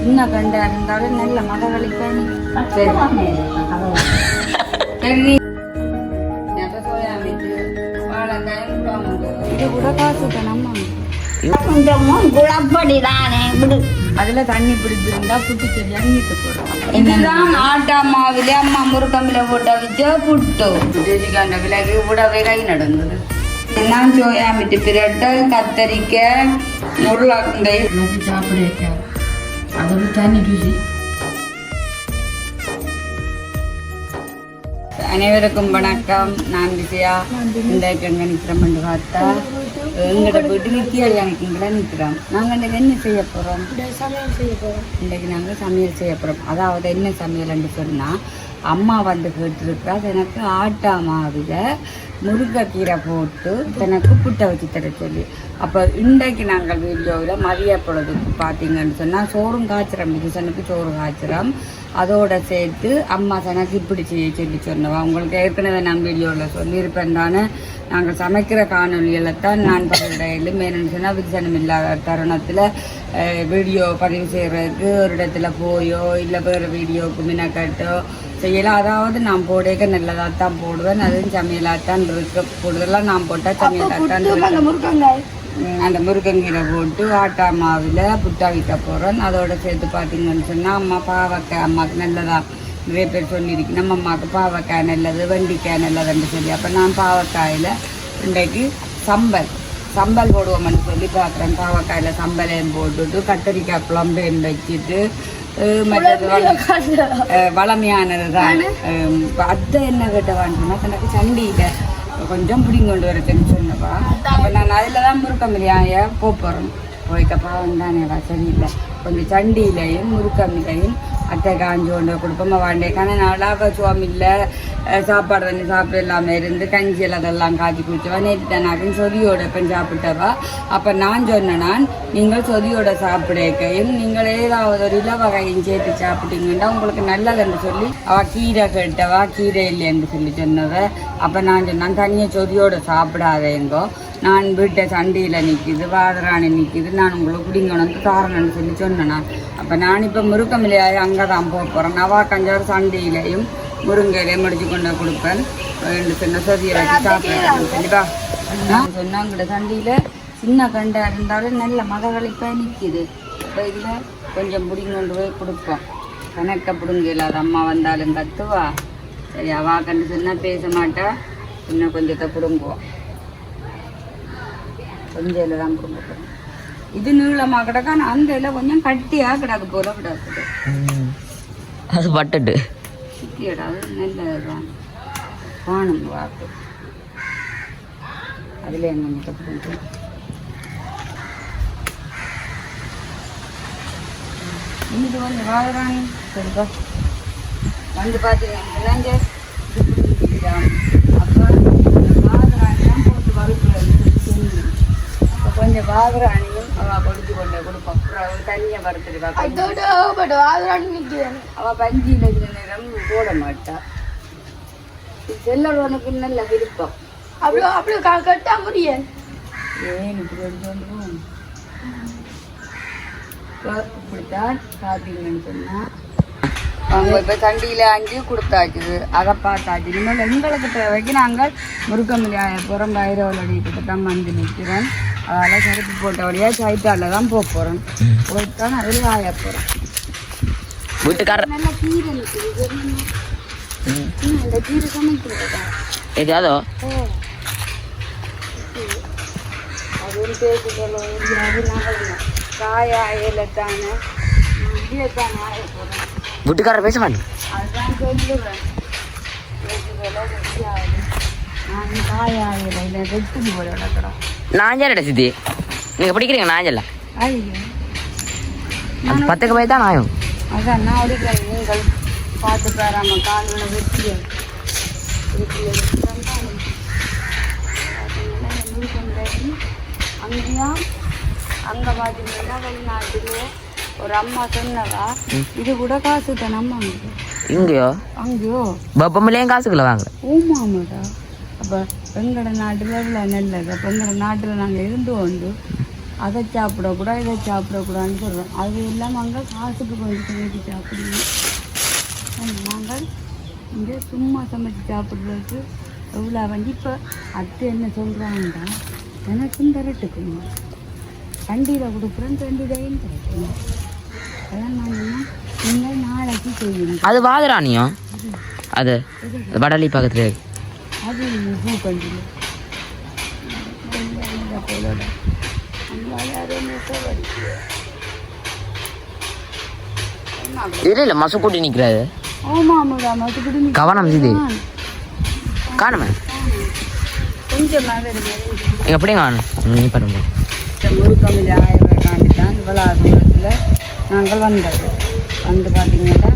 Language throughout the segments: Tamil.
சின்ன கண்டா இருந்தாலும் நல்ல மதகளிப்பானி சரி. சரி. இது கூட காசு தான் அம்மா. கொஞ்சமும் குழப்படிதானே விடு. அதுல தண்ணி பிடிச்சிருந்தா புட்டு செடி அங்கிட்டு போறோம் இதுதான் ஆட்டா மாவுல அம்மா முருக்கம்பில போட்ட வச்ச புட்டு தேசிக்காண்ட விலகு விடவே கை நடந்தது நான் சோயா மிட்டு பிரட்டல் கத்தரிக்காய் உருளைக்கண்டை சாப்பிட அதோட தண்ணி ருசி அனைவருக்கும் வணக்கம். நான் விஜயா. இந்த எங்க நிற்கிறோம் என்று பார்த்தா எங்களோட வீட்டு நித்தியாளி நிற்கிங்களா நிற்கிறோம். நாங்கள் இன்றைக்கு என்ன செய்ய போகிறோம்? இன்றைக்கு நாங்கள் சமையல் செய்ய போகிறோம். அதாவது என்ன சமையல்னு சொன்னால் அம்மா வந்து கேட்டிருக்கா எனக்கு ஆட்டா மாவில் முருங்கைக்கீரை போட்டு எனக்கு புட்டை வச்சு தர சொல்லி. அப்போ இன்றைக்கு நாங்கள் வீடியோவில் மதிய பொழுதுக்கு பார்த்தீங்கன்னு சொன்னால் சோறும் காய்ச்சிரம் மிகுசனுக்கு சோறு காய்ச்சிரம் அதோட சேர்த்து அம்மா சனக்கு இப்படி செய்ய சொல்லி சொன்னவா. உங்களுக்கு ஏற்கனவே நான் வீடியோவில் சொல்லியிருப்பேன் தானே. நாங்கள் சமைக்கிற காணொலிகளை தான் நான் பதிவிடையிலும் மேலும் சொன்னால் விசனம் இல்லாத தருணத்தில் வீடியோ பதிவு செய்கிறதுக்கு ஒரு இடத்துல போயோ இல்லை வேறு வீடியோவுக்கு மினக்கட்டோ செய்யலாம் அதாவது நான் போடேக்க நல்லதாக தான் போடுவேன் அதுவும் சமையலாக தான் இருக்கு கூடுதலாக நான் போட்டால் சமையலாக தான் இருக்கு அந்த முருங்கங்கீரை போட்டு ஆட்டா மாவில் புட்டா வைக்க போகிறோம் அதோட சேர்த்து பார்த்தீங்கன்னு சொன்னால் அம்மா பாவக்காய் அம்மாவுக்கு நல்லதா நிறைய பேர் சொல்லியிருக்கு நம்ம அம்மாவுக்கு பாவக்காய் நல்லது வெண்டிக்காய் நல்லதுன்னு சொல்லி அப்போ நான் பாவக்காயில் இன்றைக்கு சம்பல் சம்பல் போடுவோம்னு சொல்லி பார்க்குறேன் பாவக்காயில் சம்பலையும் போட்டுட்டு கத்தரிக்காய் குழம்பையும் வச்சுட்டு மற்றது வளமையானது தான் அத்தை என்ன கேட்டவான்னு தனக்கு சண்டியில் கொஞ்சம் பிடிங்க கொண்டு வர சொன்னப்பா அப்போ நான் அதில் தான் முருக்கமிலியாய போகிறோம் போய்க்கப்பா வந்தானேவா? சரியில்லை. கொஞ்சம் சண்டியிலையும் முருக்கமிலையும் அத்தை காஞ்சி கொண்டு கொடுப்போம். வாண்டே நல்லா சுவாமி இல்லை. சாப்பாடு தண்ணி சாப்பிட இல்லாமல் இருந்து கஞ்சியில் அதெல்லாம் காய்ச்சி குடிச்சவா. நேற்று தானாக்கும் சொதியோட இப்போ சாப்பிட்டவா. அப்போ நான் சொன்னேன் நீங்கள் சொதியோட சாப்பிடக்கையும் நீங்கள் ஏதாவது ஒரு இல வகையும் சேர்த்து சாப்பிட்டீங்கன்னா உங்களுக்கு நல்லதுன்னு சொல்லி அவள் கீரை கேட்டவா கீரை இல்லைன்னு சொல்லி சொன்னவ. அப்போ நான் சொன்னேன் தனியாக சொதியோட சாப்பிடாதேங்கோ. நான் வீட்டை சண்டையில் நிற்கிது வாதராணி நிற்கிது நான் உங்களை குடிங்கணும்னு காரணம்னு சொல்லி சொன்னேன்னா அப்போ நான் இப்போ முருக்கமில்லையாய் அங்கே தான் போக போகிறேன் நவா கஞ்சார் சண்டையிலையும் முருங்கையிலையும் முடிச்சு கொண்டு கொடுப்பேன். ரெண்டு சின்ன சொதியை வச்சு சாப்பிடுறேன் சரிப்பா நான் சொன்னாங்கிட்ட சண்டையில் சின்ன கண்டா இருந்தாலும் நல்ல மதகளிப்பாக நிற்கிது இப்போ இதில் கொஞ்சம் பிடிங்க கொண்டு போய் கொடுப்போம். கணக்க பிடுங்க இல்லாத அம்மா வந்தாலும் கத்துவா. சரி அவா கண்டு சொன்னால் பேச மாட்டா. இன்னும் கொஞ்சத்தை பிடுங்குவோம். கொஞ்சம் இலை தான் போகிறோம் இது நீளமாக கிடக்கு அந்த இலை கொஞ்சம் கட்டியாக கிடக்கு போல கிடக்குது அது பட்டுட்டு சுத்தியடா அது நல்லதுதான் காணும் வாக்கு அதில் கொஞ்சம் பிடிங்க இது வந்து வாழறாங்க சரிப்பா. வந்து பார்த்தீங்கன்னா இங்கே அப்போ வாழறாங்கலாம் போட்டு வறுக்கிறது வாழறாணியும் அவள் கொடுத்து கொண்டு கொடுப்போம் தண்ணியை வறுத்துடுவா அவள் பஞ்சியில் இருந்த நேரம் போட மாட்டா செல்லவனுக்கு நல்ல விருப்பம் அவ்வளோ கட்டா முடியாது ஏன் இப்படி சொல்லுவோம் இப்படித்தான் பார்த்தீங்கன்னு சொன்னால் அவங்க இப்போ சண்டியில் அஞ்சு கொடுத்தாச்சு. அதை பார்த்தாச்சு. இனிமேல் எங்களுக்கு தேவைக்கு நாங்கள் முருக்கமில்லையாய புறம். பைரவலடி கிட்ட தான் வந்து நிற்கிறோம் அதனால் செருப்பு போட்ட வழியாக சைத்தால தான் போக போகிறோம் போயிட்டு தான் அதில் ஆய போகிறோம் வீட்டுக்காரர் நல்ல கீரை இந்த கீரை சமைக்கிறதா அதுவும் பேசுதலோ அது நகலங்க காய அயல தானே தானே ஆய போகிறேன் வீட்டுக்காரர் பேச மாட்டேன். அதுதான் நான் காய இல்லை நான் ஜல்லடா சித்தி. நீங்கள் படிக்கிறீங்க நான் ஜல்ல பத்துக்கு போய் தான் ஆயும். அதான் நான் அடிக்கிறேன் நீங்கள் பார்த்து பாராம காலில் வெட்டிய அங்கேயா அங்கே பார்த்தீங்கன்னா வெளிநாட்டிலே ஒரு அம்மா சொன்னவா இது கூட காசு தானே அம்மா இங்கேயோ? அங்கேயோ? பப்பமில்லையும் காசுக்குள்ள வாங்க ஓமாமடா அப்போ எங்களோட நாட்டில் இவ்வளோ நல்லது? அப்போ எங்களோட நாட்டில் நாங்கள் இருந்து வந்து அதை சாப்பிடக்கூடாது இதை சாப்பிடக்கூடாதுன்னு சொல்கிறோம் அது எல்லாம் நாங்கள் காசுக்கு கொஞ்சம் சமைச்சு சாப்பிடுவோம். நாங்கள் இங்கே சும்மா சமைச்சு சாப்பிட்றதுக்கு எவ்வளோ வந்து இப்போ அத்தை என்ன சொல்கிறாங்கன்னா எனக்கும் திரட்டுக்குங்க வண்டியில் கொடுக்குறேன் ரெண்டு டைம் கிடைக்கும் அது வாதராணியம் அது வடலி பக்கத்தில். இல்லை இல்லை பூ நிற்கிறாரு நீ கவனம் இது காணுமே. கொஞ்சமாக எப்படி காணும். நீ பண்ணுங்க நாங்கள் வந்தது. வந்து பார்த்தீங்கன்னா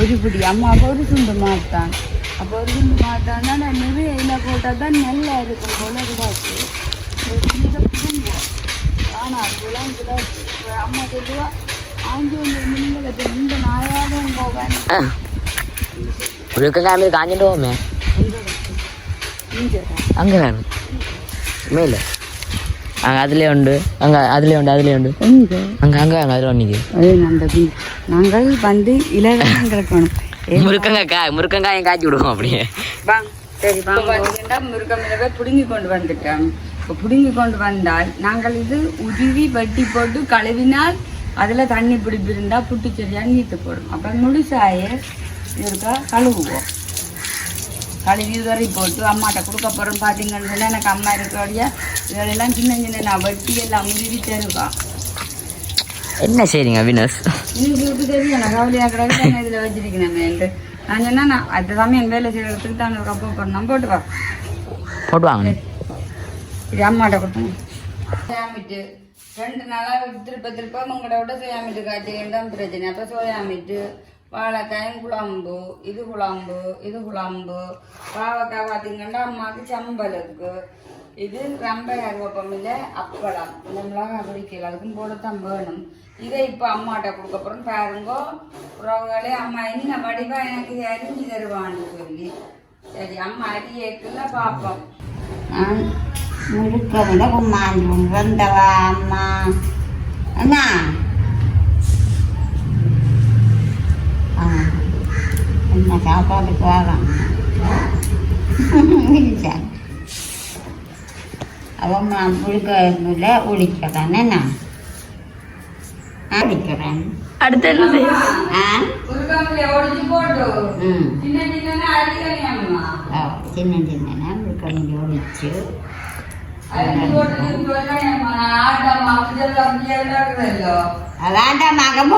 ஒரு பிடி. அம்மாவுக்கு ஒரு துண்டு மாட்டான் அப்போ ஒரு துண்டு மாட்டான்னா நான் நிறைய இதில் போட்டால் தான் நல்லா இருக்கும் போல புடுங்குவோம் ஆனால் அதுலாம் அம்மா சொல்லுவா ஆஞ்சு வந்து நீங்கள் இந்த நாயாகவும் போவேன் உழுக்க காமி காஞ்சிட்டு போமே. அங்க மேல. அங்க அதுலயே உண்டு. அங்க அதுலயே உண்டு அதுலயே உண்டு. அங்க அங்க அங்க அதுல வீ- நாங்கள் வந்து இலவசம் கிடக்கணும். முருக்கங்காய் முருக்கங்காயும் காய்ச்சி விடுவோம் அப்படியே. சரி முருகமிளகை பிடுங்கி கொண்டு வந்துட்டோம் இப்போ பிடுங்கி கொண்டு வந்தால் நாங்கள் இது உருவி வட்டி போட்டு கழுவினால் அதில் தண்ணி பிடிப்பு இருந்தால் புட்டு சரியாக நீத்து போடும். அப்போ முழுசாய இருக்கா கழுவுவோம். கழுவி உதறி போட்டு அம்மாட்ட கொடுக்க போகிறோம் பார்த்தீங்கன்னு எனக்கு அம்மா இருக்கோடைய இதெல்லாம் சின்ன சின்ன நான் வட்டி எல்லாம் உருவி தருவா என்ன செய்றீங்க வினஸ்? இன்னைக்கு தெரியும்? நான் கவலையாக கிடக்கு நான் இதில் வச்சிருக்கேன் நான் சொன்னா நான் அது சமயம் வேலை செய்யறதுக்கு தான் ஒரு கப்பம் போடணும். போட்டு வா போட்டு வாங்க இது அம்மாட்ட கொடுத்தேன் சோயாமிட்டு. ரெண்டு நாளாக திருப்ப திருப்ப உங்களோட விட சோயாமிட்டு காய்ச்சல் தான் பிரச்சனை. அப்போ சோயாமிட்டு வாழைக்காயும் குழம்பு இது குழம்பு இது குழம்பு. பாவக்காய் பார்த்தீங்கன்னா அம்மாவுக்கு சம்பல் இருக்கு. இது ரொம்ப கருவேப்பம் இல்லை அப்பளம். இந்த மிளகாய் பிடிக்கல அதுக்கும் போடத்தான் வேணும். இதை இப்போ அம்மாட்ட கொடுக்க போகிறோம் பாருங்கோ உறவுகளே அம்மா என்ன வடிவா எனக்கு இதை அரிஞ்சு தருவான்னு சொல்லி. சரி அம்மா அரியக்குள்ள பார்ப்போம் முழுக்க விட கும்மாண்டு வந்தவா அம்மா. அண்ணா. என்ன சாப்பாட்டுக்கு வரான் அவன் இருந்ததில்ல ஒழிக்கிறேன் என்ன அடிக்கிறேன் அடுத்து என்ன செய்யும் ஆ முருகமலையை ஒடிச்சு போட்டு ம் சின்ன சின்ன அரிக்கணி அம்மா ஓ, சின்ன சின்ன முழுக்க ஒழிச்சு அதான் மகன்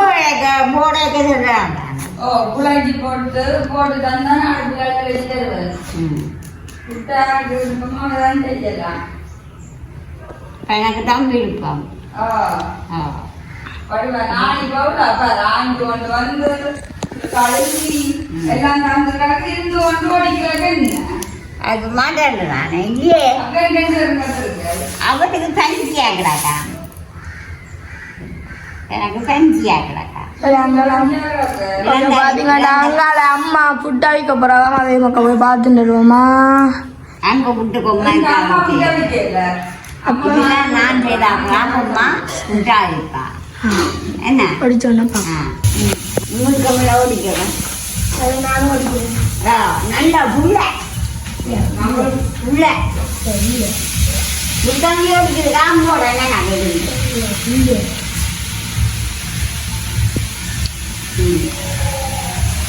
சொல்கிறான் ஓ குழாஞ்சி போட்டு போட்டு தந்தா நாடு குழாய்க்கு வச்சு தருவது விட்டா விருப்பமா தான் செய்யலாம். எனக்கு தான் விருப்பம் ஓ. ஆ. படுவா நாளை பவுடா பாரு ஆண்டு கொண்டு வந்து கழுவி எல்லாம் தந்து கிடக்கு இருந்து கொண்டு ஓடிக்கிறாங்க என்ன அது மாட்டேன் நான் இல்லையே? அங்கே எங்கே இருக்கு அவனுக்கு கஞ்சியா கிடக்கா எனக்கு கிடக்கா கொஞ்சம் பாத்தீங்கன்னா அங்கால அம்மா ஃபுட் அழிக்க போறாங்க அதே மக்கள் போய் பார்த்துட்டு வருவோமா அங்க புட்டு நான் என்ன படிச்சோன்னப்பா ஆ ஓடிக்கிறேன் புள்ள புள்ள புத்தங்கி ஓடிக்கிறது காம்போட என்ன நான்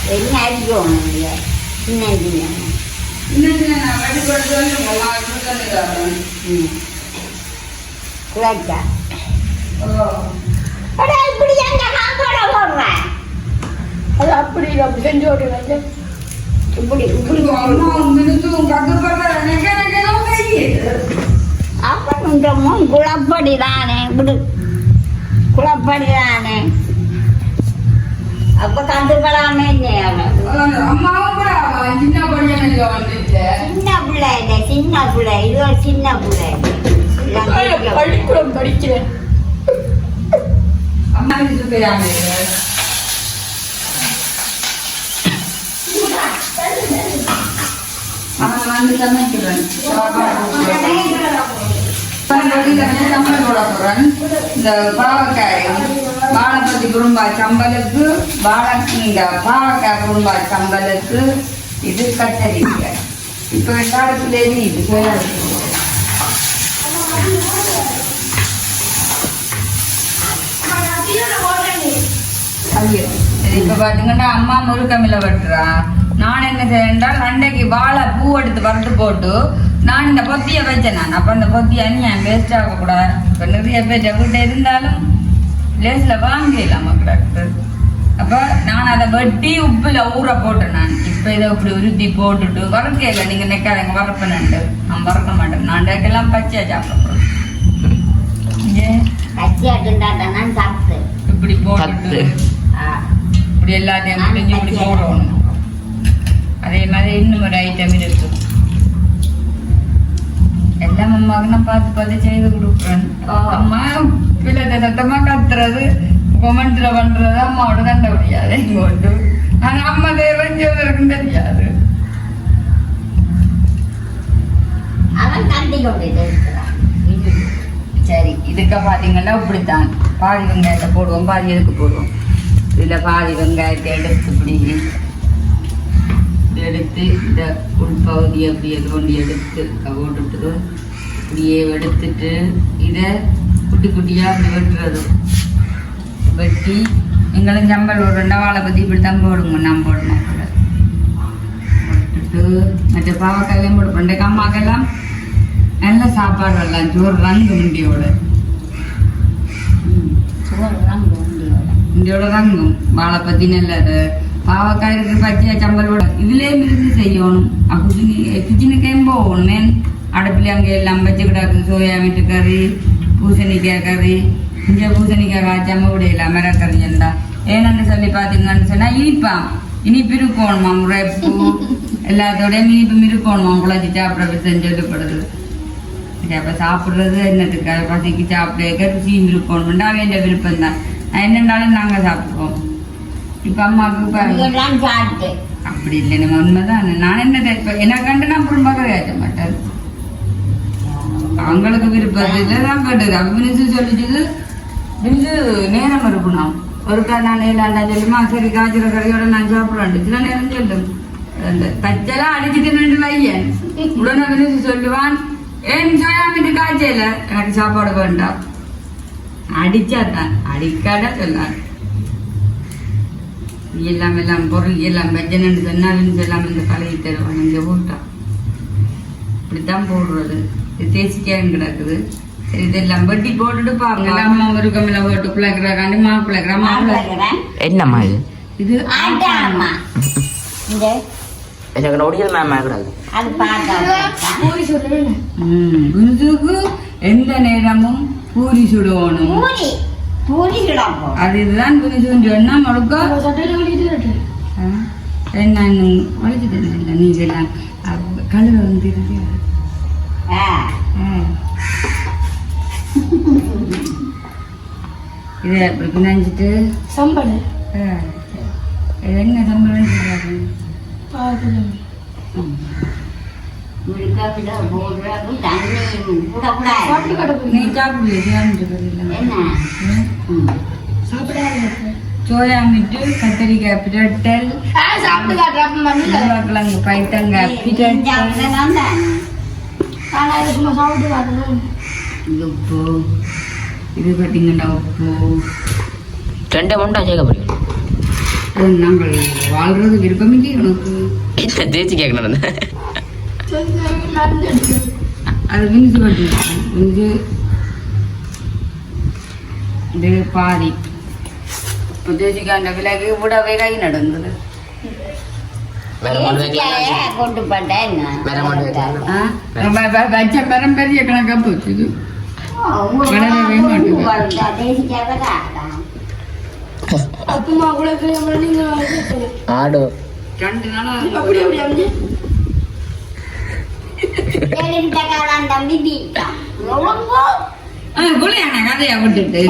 என்ன அடிக்கும் இல்லையா சின்ன சின்ன இன்னும் குழச்சா இப்படி அது அப்படி அப்படி செஞ்சு ஓடுவாங்க இப்படி இப்படி அப்போ குழப்படி தானே குழப்படி தானே அப்ப கண்டுபடாம அம்மாவும் கூட சின்ன பையனுக்கு வந்துட்டு சின்ன பிள்ளை இல்லை சின்ன பிள்ளை இது ஒரு சின்ன பிள்ளை. பள்ளிக்கூடம் படிக்கிறேன் அம்மா இது அவன் வந்து சமைக்கிறேன் இந்த பாவக்காயும் வாழைப்பத்தி குறும்பாய் சம்பலுக்கு வாழை இந்த பாவக்காய் குறும்பாய் சம்பலுக்கு இது கத்தரிக்காய் இப்போ எல்லாத்துலேயே இது சோயாபீன் ஐயோ இப்போ பார்த்தீங்கன்னா அம்மா முருக்கமில்ல வெட்டுறா. நான் என்ன செய்யறால் அண்டைக்கு வாழை பூ எடுத்து வறுத்து போட்டு நான் இந்த பொத்தியை வச்சேன் நான். அப்போ அந்த பொத்தியை அந்நியன் வேஸ்ட் ஆகக்கூடாது. இப்போ நிறைய பேர் வீட்டை இருந்தாலும் லேஸில் வாங்கிடலாம் மக்களுக்கு அப்போ நான் அதை வெட்டி உப்பில் ஊற போட்டேன் நான். இப்போ இதை இப்படி உருத்தி போட்டுட்டு வறுக்கையில் நீங்கள் நிற்காதங்க வறுப்பேன்ட்டு நான் வறுக்க மாட்டேன். நான் டேக்கெல்லாம் பச்சையாக சாப்பிட ஏன்? கச்சியாட்டுண்டா தான் சாப்பிட்டு இப்படி போட்டுட்டு. ஆ. இப்படி எல்லாத்தையும் முடிஞ்சு இப்படி போடணும். அதே மாதிரி இன்னும் ஒரு ஐட்டம் இருக்கு. எல்லாம் அம்மாவுக்கு நான் பார்த்து பார்த்து செய்து கொடுக்குறேன் அம்மா பிள்ளை சத்தமா கத்துறது கொமெண்ட்ல பண்றது அம்மாவோட தண்டை முடியாது இங்கோட்டு ஆனா அம்மா தேவன் ஜோதருக்கும் தெரியாது அவன் கொண்டு சரி இதுக்கு பார்த்தீங்கன்னா இப்படித்தான் பாதி வெங்காயத்தை போடுவோம் பாதி எதுக்கு போடுவோம் இதில் பாதி வெங்காயத்தை எடுத்து இப்படி எடுத்து இந்த உள்பகுதி அப்படி எது ஒன்று எடுத்து போட்டுட்டு இப்படியே எடுத்துட்டு இதை குட்டி குட்டியாக அப்படி வெட்டுறது வெட்டி எங்களும் சம்பல் ஒரு ரெண்டா வாழை பற்றி இப்படி தான் போடுங்க நான் போடணும் கூட போட்டுட்டு மற்ற பாவக்காயெல்லாம் போடுவோம் ரெண்டு அம்மாக்கெல்லாம் நல்ல சாப்பாடு வரலாம் சோறு ரங்கு முண்டியோட இந்தியோட ரங்கும் வாழை பற்றி நல்லது பாவக்காய் இருக்கு பச்சையா சம்பலோட இதுலேயே இருந்து செய்யணும். அப்படி கிச்சனுக்கேயும் போகணும் மேன் அடுப்பில் அங்கே எல்லாம் வச்சு கிடக்கு சோயா வீட்டு கறி பூசணிக்காய் கறி இங்கே பூசணிக்காய் காய்ச்சாம விடையில மிரக்கறி என்றா ஏன்னு சொல்லி பார்த்தீங்கன்னு சொன்னால் இனிப்பாம் இனிப்பு இருக்கணுமா முறைப்பு? எல்லாத்தோடையும் இனிப்பும் இருக்கணுமா? குழச்சி சாப்பிட செஞ்சொல்லப்படுது அப்போ சாப்பிட்றது என்னத்துக்கு? பசிக்கு சாப்பிட ருசியும் அவன் விருப்பம் தான் என்னன்னாலும் நாங்கள் சாப்பிடுவோம் இப்போ அம்மாவுக்கு அப்படி இல்லை நம்ம உண்மைதான். நான் என்ன எனக்கு கண்டு நான் குடும்பமாக கேட்க மாட்டேன். அவங்களுக்கு விருப்பத்தில் தான் கேட்டது. அப்போ மினிசு சொல்லிச்சது மினிசு நேரம் இருக்கணும் ஒருக்கா நான் இல்லாண்டா சொல்லுமா? சரி காய்ச்சல கறியோட நான் சாப்பிட்றேன் சில நேரம் சொல்லும் அந்த தச்செல்லாம் அடிச்சுட்டு நின்று வையன். உடனே மினிசு சொல்லுவான் ஏன் சோயாமீட்டு காய்ச்சல? எனக்கு சாப்பாடு வேண்டாம். அடிச்சா தான். அடிக்காத சொல்லாது எல்லாம் எல்லாம் பொருள் எல்லாம் வெஜ்ஜனன்னு சொன்னாலும் எல்லாம் இந்த கலையை தருவாங்க இங்கே போட்டா இப்படித்தான் போடுறது. இது தேசிக்காயும் கிடக்குது இதெல்லாம் வெட்டி போட்டுட்டு அம்மா ஒரு கம்மியில் போட்டு பிள்ளைக்கிறாக்காண்டி மா பிள்ளைக்கிறா மாப்பிள்ளை. மாப்பிள்ளைக்கிறேன் என்னம்மா இது? இது ஆட்டா அம்மா. இந்த எனக்கு நொடியல் மேம் ஆகக்கூடாது அது பார்த்தா பூரி சொல்லுவேன் ம், குருசுக்கு எந்த நேரமும் பூரி சுடணும் பூரி. அது இதுதான் சொன்னா முழுக்க என்ன தெரியல எல்லாம் கழுவ வந்து இதை பிணைஞ்சிட்டு என்ன சம்பளம். என்ன ம். சாப்பிடாது சோயா மீட்டு கத்திரிக்காய் பிரட்டல் உருளைக்கிழங்கு பைத்தங்காய் பிரட்டல் அவ்வளவுதான் தான். ஆனா இது சும்மா சாப்பிட்டு காட்டுறேன் இது உப்பு இது பார்த்தீங்கன்னா உப்பு ரெண்டே மட்டும் சேர்க்க போறீங்க. அது நாங்கள் வாழ்றது விருப்பமில்லை உனக்கு தேய்ச்சி கேட்கணும். அது விஞ்சு பண்ணிருக்கோம் விஞ்சு இது பாதி. இப்போ தேசிக்காண்ட விலகு விடவே கை நடந்தது. வேற தேசிக்காய வைக்கலாம் கொண்டு போட்டா என்ன? வேற மட்டும் வைக்கலாம் வச்ச பெரிய கணக்கா போச்சு. ஆடு. ரெண்டு நாளா அப்படி அப்படி அப்படி. கதையை விட்டுட்டு.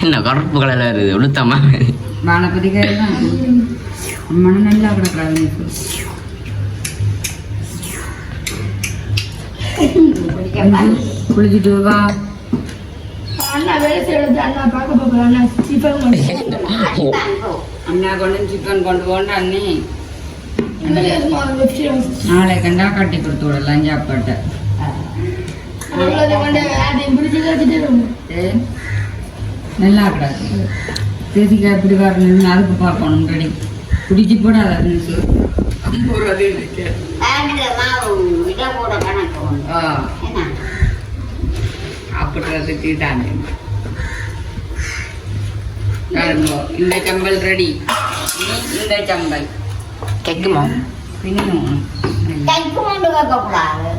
என்ன கருப்பு கலர்ல இருக்குது உளுத்தமா வாழைப்பதிக்காய் தான் மனம் நல்லா கிடக்குறாங்க குளிச்சுட்டு வா அண்ணா வேலை செய்யறது அண்ணா பார்க்க போகிறேன் அண்ணா கொண்டு சிக்கன் கொண்டு போன அண்ணி கொண்டு நாளை கண்டா கட்டி கொடுத்து விடலாம் சாப்பாட்டை நல்லா இருக்காது தேசிக்காய் எப்படி வரணும்னு அதுக்கு பார்க்கணும் ரெடி. பிடிச்சி போட அப்படின்றதுக்கு தானே இந்த சம்பல் ரெடி. இந்த சம்பல். வைக்கக்கூடாது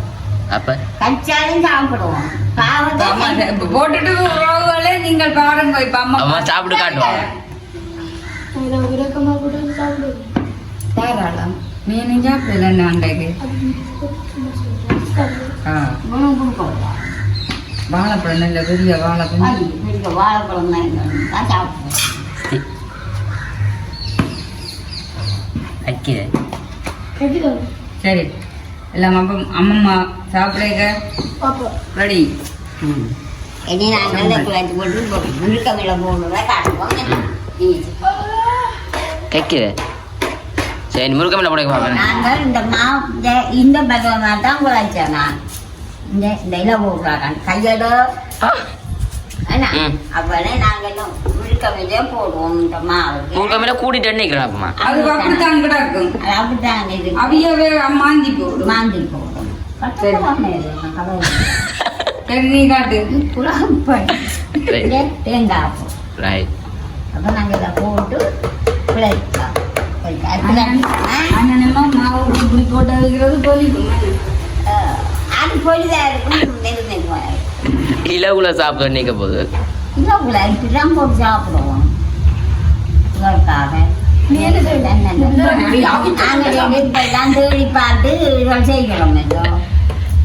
அப்ப கச்சாலும் சாப்பிடுவோம் போட்டுட்டு ரோகுகளே நீங்கள் பாருங்க இப்ப அம்மா அம்மா சாப்பிட்டு காட்டுவாங்க விரக்கமாக கூட சாப்பிடுவோம் தாராளம் மீன் சாப்பிடல அண்டைக்கு ஆ உணவு கொடுக்கக்கூடாது வாழைப்பழம் நல்ல பெரிய வாழைப்பழம். தான் சாப்பிடுவோம் வைக்கிறேன் கட்டிக்கணும் சரி எல்லாம் அப்பா அம்மம்மா சாப்பிடுங்க ரெடி இனி நான் நல்ல குழந்தை போட்டு முழுக்கமில்ல போடுறத காட்டுவோம்? ம். சரி முருகமில்ல போட பார்ப்பேன் நாங்கள் இந்த மா இந்த- பகவானா தான் குழைச்சேன் நான் இந்த இலை போடுறாங்க கையோட என்ன ம். முழுக்கமில்லே போடுவோம் இந்த மாவுக்கு முருகமில்ல கூட்டிட்டு நிற்கிறேன் அப்பமா அது அப்படித்தான் கிடக்கும் அது அப்படித்தான் இருக்கு அவியவே மாந்தி போடும் மாந்தி போடும் தேங்காய் அப்போ நாங்கள் இதை போட்டு பிழைக்கலாம் அண்ணனமா மாவு இப்படி போட்டு வைக்கிறது பொலிக்கும் அது பொழுதா இருக்கும் நெரு நெருவாய் இலகுல சாப்பிட நிற்க போகுது இன்னும் கூட இப்படிதான் போட்டு சாப்பிடுவோம் இதற்காக நீ என்ன செய்வ? நாங்கள் தேடி பார்த்து இதில் செய்கிறோம் இதோ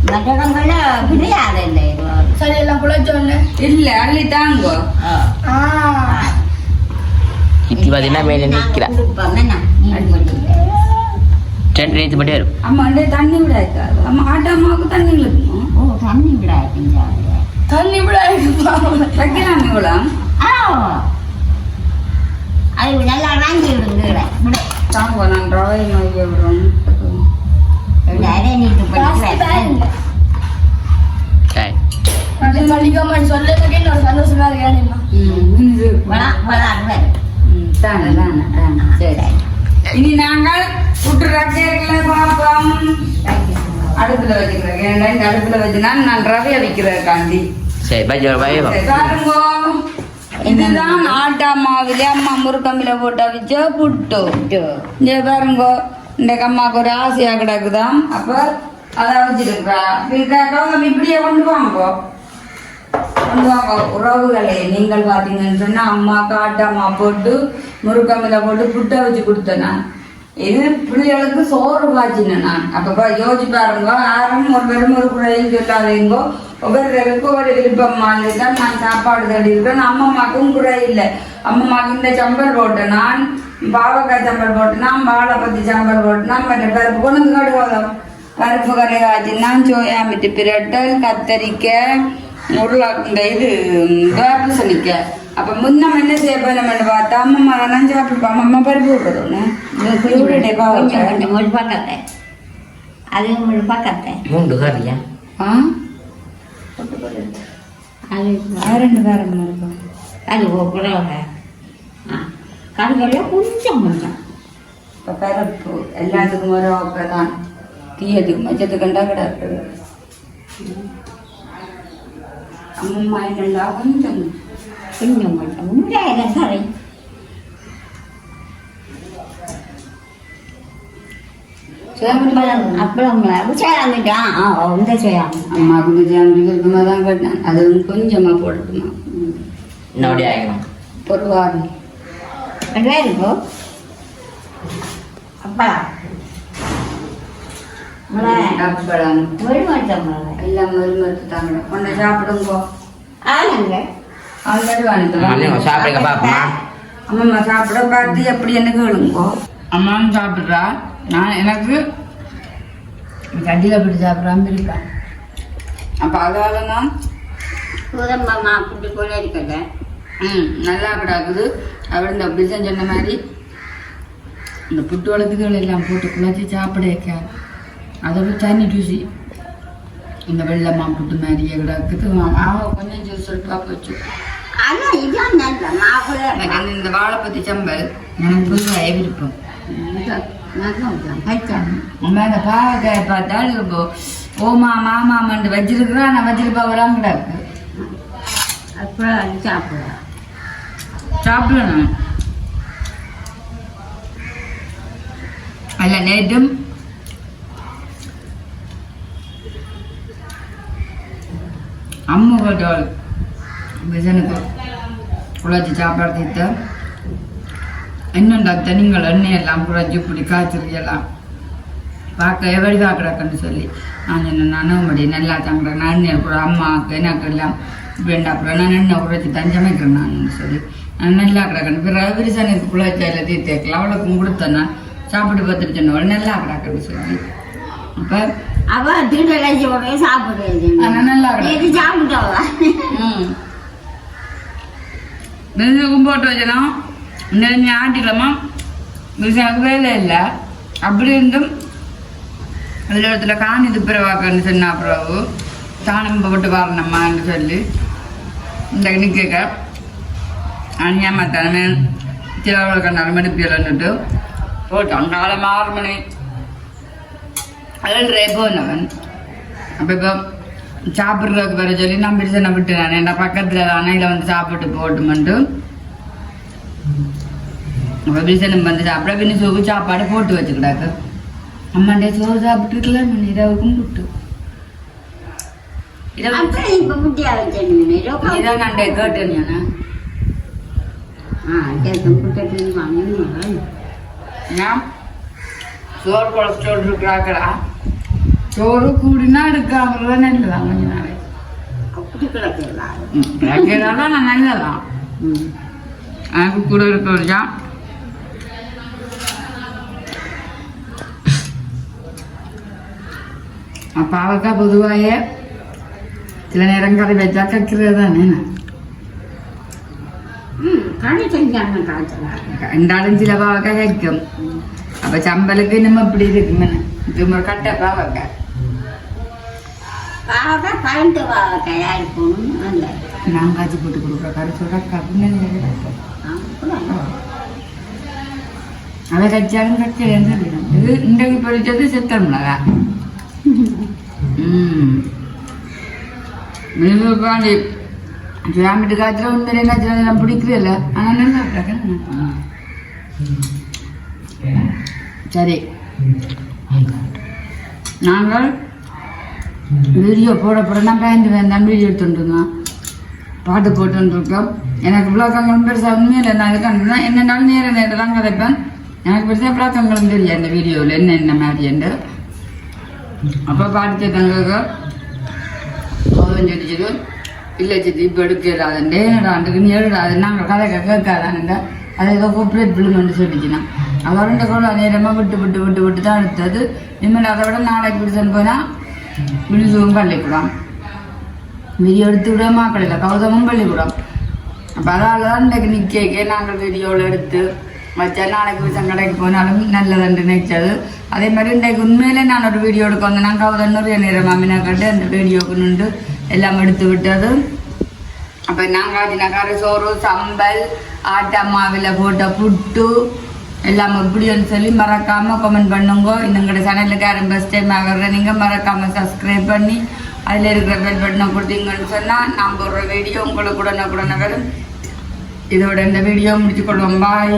மற்ற இடங்கள்ல கிடையாது இல்லை சரி எல்லாம் குழைச்சோன்னு இல்ல அள்ளி தாங்கோ ஆ. ஆ இத்தி பார்த்தீங்கன்னா மேலே நிற்கிறா நான் கொடுப்போம் என்ன? நீ கொடுப்பீங்க. ரெண்டு நேற்று மட்டும் வரும் அம்மா அண்டே தண்ணி விடாது அம்மா ஆட்டா அம்மாவுக்கு தண்ணி விழுக்கணும் ஓ தண்ணி விடாது பிஞ்சாது தண்ணி விட ஆ. அது நல்லா வாங்கி விடுங்க விடு. தாங்க நான் ரவை மைய விடுறோம் இனி நாங்கள் ரக்கைகளை பார்ப்போம். அடுப்புல வச்சுக்கிறேன். ஏன்னா இந்த அடுப்புல வச்சுனா நான் ரவையை வைக்கிறேன் காந்தி. சரி பஜ்ஜி பய பாருங்க. இதுதான் ஆட்டா மாவுல அம்மா முருக்கம்பில போட்டு வச்ச புட்டு. இங்கே பாருங்க. இந்த அம்மாவுக்கு ஒரு ஆசையா கிடக்குதாம் அப்ப அதை வச்சிருக்கிறா இப்படியே கொண்டு வாங்க. கொண்டு வாங்க. உறவுகளே நீங்கள் பார்த்தீங்கன்னு சொன்னா அம்மாக்கு ஆட்டாமா போட்டு முருக்கம்பில போட்டு புட்டை வச்சு கொடுத்தேன் நான். இது பிள்ளைகளுக்கு சோறு காய்ச்சினேன் நான். அப்பப்போ யோசிச்சு பாருங்க யாரும் ஒரு வெறும் ஒரு குழையும் சொல்லாதீங்கோ. ஒவ்வொருத்தருக்கு ஒரு விருப்பமானது தான் நான் சாப்பாடு தள்ளி அம்மாவுக்கும் அம்மம்மாக்கும் குறை இல்லை. அம்மாவுக்கு இந்த சம்பல் போட்டேன் நான். பாவக்காய் சம்பல் போட்டேன் நான் வாழைப்பத்தி சம்பல் போட்டேன் மற்ற பருப்பு கொண்டு வந்து கடுவாதம் பருப்பு கரை காய்ச்சினா சோயா மிட்டு பிரட்டல் கத்தரிக்காய் உருளா இந்த இது வேப்பசனிக்காய் அப்ப முன்னம் என்ன செய்ய போனோம்னு பார்த்தா அம்மம்மா தான் சாப்பிடுப்போம் அம்மா பருப்பு விடுறோன்னு இவருடைய கொஞ்சம் ஒரு பக்கத்தை. அது ஒரு பக்கத்தை. மூண்டு கறியா ஆ? அது ரெண்டு பேரம் இருக்கும் அது போக்குறவங்க கடுக்கலையோ கொஞ்சம் கொஞ்சம். இப்போ பருப்பு எல்லாத்துக்கும் ஒரு தான். தீயதுக்கு மச்சத்துக்கண்டா கிடக்குது. அம்மம்மா என்னண்டா கொஞ்சம் கொஞ்சம் கொஞ்சம் உண்டாயிரம் தரை அப்பளம் சேராமிட்டான் ஆ இந்த சேராமி அம்மாவுக்கு ஜாமி இருக்குமா தான் கேட்டேன் அது கொஞ்சமாக போடட்டுமா இன்னொடி ஆகிடும் ஒரு வாரம் ரெண்டு பேர் இருக்கோ அப்பளம் அப்பளம் ஒரு மட்டும் எல்லாம் மருமத்து தாங்க கொண்டு சாப்பிடுங்கோ. ஆனங்க அண்ணே, சாப்பிடுங்க பாப்போமா அம்மா சாப்பிட பார்த்து எப்படி அம்மாவும் சாப்பிட்றா. நான் எனக்கு கட்டியில் பிடி சாப்பிட்றாம இருப்பேன். அப்போ அதால தான் சூதம்பம்மா குட்டி போல இருக்கல ம் நல்லா கிடக்குது. அப்படி இந்த சொன்ன மாதிரி இந்த புட்டு வளர்த்துகள் எல்லாம் போட்டு குழச்சி சாப்பிட வைக்க. அதோட தண்ணி டூசி இந்த வெள்ளம்மா புட்டு மாதிரியே கிடக்குது கொஞ்சம் ஜூஸ் சொல்லிட்டு போச்சு எனக்கு இந்த வாழைப்பத்தி சம்பல் எனக்கு புதுசாக விருப்பம். உண்மை அந்த பாவக்காய் பார்த்தால் இப்போ ஓமா மாமாமன்ட்டு வச்சிருக்கிறா நான் வச்சிருப்பா வராம கிடக்கு அப்புறம் அது சாப்பிடலாம் சாப்பிடணும் அல்ல நேற்றும் அம்மா போட்டோள் விசனுக்கு குழச்சி சாப்பாடு தீர்த்த என்னண்டா நீங்கள் எண்ணெய் எல்லாம் குழச்சி இப்படி காய்ச்சிருக்கலாம் பார்க்க எவடி பார்க்குறாக்கன்னு சொல்லி நான் என்ன நானும் நல்லா தாங்கிறேன் நான் எண்ணெய் கூட அம்மாவுக்கு எனக்கு எல்லாம் வேண்டாம் அப்புறம் நான் எண்ணெய் குறைச்சி தஞ்சமைக்கிறேன் நான் சொல்லி நான் நல்லா கிடக்கணும் பிறகு விரிசனுக்கு குழச்சால தீர்த்தேக்கலாம் அவளுக்கும் கொடுத்தேன்னா சாப்பிட்டு பார்த்துட்டு சொன்னவள் நல்லா கிடக்குன்னு சொல்லி அப்போ அவ தீண்டலாச்சி உடனே சாப்பிடுறது நல்லா இது சாப்பிட்டவா ம். நெல்லுக்கும் போட்டு வச்சலாம் நெஞ்சு ஆட்டிக்கலாமா விரிசனுக்கு வேலை இல்லை. அப்படி இருந்தும் அதில் இடத்துல காணி துப்புரவாக்கன்னு சொன்ன பிறகு சாணம் போட்டு வரணுமான்னு சொல்லி இந்த நிற்க அஞ்சாமத்தானமே சிலவர்கள் கண்ணாலும் எடுப்பியலன்னுட்டு போட்டான் காலம் ஆறு மணி. ஏழரை போனவன் அப்போ இப்போ சாப்பிட்றதுக்கு வர சொல்லி நான் பிரிசனை விட்டு நான் என்ன பக்கத்தில் அணையில் வந்து சாப்பிட்டு போட்டுமெண்டு அப்போ பிரிசனம் வந்து சாப்பிட பின்ன சோறு சாப்பாடு போட்டு வச்சுக்கிடாக்கு அம்மாண்டே சோறு சாப்பிட்டுருக்கலாம் நான் இரவுக்கும் வச்சிருந்தீங்க இதான் நான் கேட்டேன் நான் ஆ கேட்கும் குட்டை வாங்க ஏன் சோறு கொலஸ்ட்ரால் இருக்கிறாங்களா கொஞ்ச நாளைக்கு அப்படி கிடக்கலாம் கிடக்கிறதால நான் நல்லதான் ம் எனக்கு கூட இருக்கிறதா பாவக்காய் பொதுவாக சில நேரம் கறி வச்சா கக்கிறது தானே ரெண்டாலும் சில பாவக்காய் வைக்கும் அப்ப சம்பலுக்கு நம்ம இப்படி இருக்குமே இது கட்டை பாவக்காய் பாவக்காயா இருக்கணும் நல்ல நான் காய்ச்சி போட்டு கொடுக்குற கறி சொல்ற கப்பு அதை கச்சாலும் கச்சேன்னு சொல்லிடும். இது இன்றைக்கு பொறிச்சது சித்தல் மிளகா. உட்காந்து ஜாமிட்டு காய்ச்சல உண்மையிலே காய்ச்சல நான் பிடிக்கிறதில்ல ஆனால் நல்லா சரி. நாங்கள் வீடியோ போட போடனா பயந்து வேண்டாம் வீடியோ எடுத்துட்டுருந்தோம் பாட்டு போட்டுருக்கோம் எனக்கு விளக்கங்களும் பெருசாக உண்மையில் நான் இருக்கான்னு என்னென்னாலும் நேர நேரம் தான் கதைப்பேன். எனக்கு பெருசாக விளக்கங்களும் தெரியும் அந்த வீடியோவில் என்ன என்ன மாதிரி அப்போ பாட்டு கேட்டாங்க அவன் சொல்லிச்சது இல்லை சித்தி இப்போ எடுக்கிறாதுண்டே என்னடாண்டுக்கு நீ எழுடாது நாங்கள் கதை கேட்காதானுங்க அதை ஏதோ கூப்பிட்டு பிள்ளைங்கன்னு சொல்லிச்சுனா. அவருண்ட ரெண்டு கூட நேரமாக விட்டு விட்டு விட்டு விட்டு தான் எடுத்தது. இனிமேல் அதை விட நாளைக்கு பிடிச்சன்னு போனால் மிருதுவும் பள்ளிக்கூடம் வீடியோ எடுத்து விட மாக்களில் கௌதமும் பள்ளிக்கூடம் அப்போ அதால் தான் இன்றைக்கு நிற்க நாங்கள் வீடியோவில் எடுத்து வச்சா நாளைக்கு விஷம் கடைக்கு போனாலும் நல்லதுன்னு நினைச்சது அதே மாதிரி இன்றைக்கு உண்மையிலே நான் ஒரு வீடியோ எடுக்க வந்தேன் நான் கௌதம் நேரம் மாமினா கட்டு அந்த வீடியோக்கு நின்று எல்லாம் எடுத்து விட்டது அப்போ நாங்கள் கறி சோறு சம்பல் ஆட்டா மாவில் போட்ட புட்டு எல்லாம் எப்படின்னு சொல்லி மறக்காமல் கமெண்ட் பண்ணுங்க. இன்னுங்கிட்ட சேனலுக்கு யாரும் பெஸ்ட் டைம் ஆகிற நீங்கள் மறக்காமல் சப்ஸ்கிரைப் பண்ணி அதில் இருக்கிற பெல் பட்டனை கொடுத்தீங்கன்னு சொன்னால் நான் போடுற வீடியோ உங்களுக்கு உடனே உடனே வரும். இதோட இந்த வீடியோ முடிச்சுக்கொள்வோம் பாய்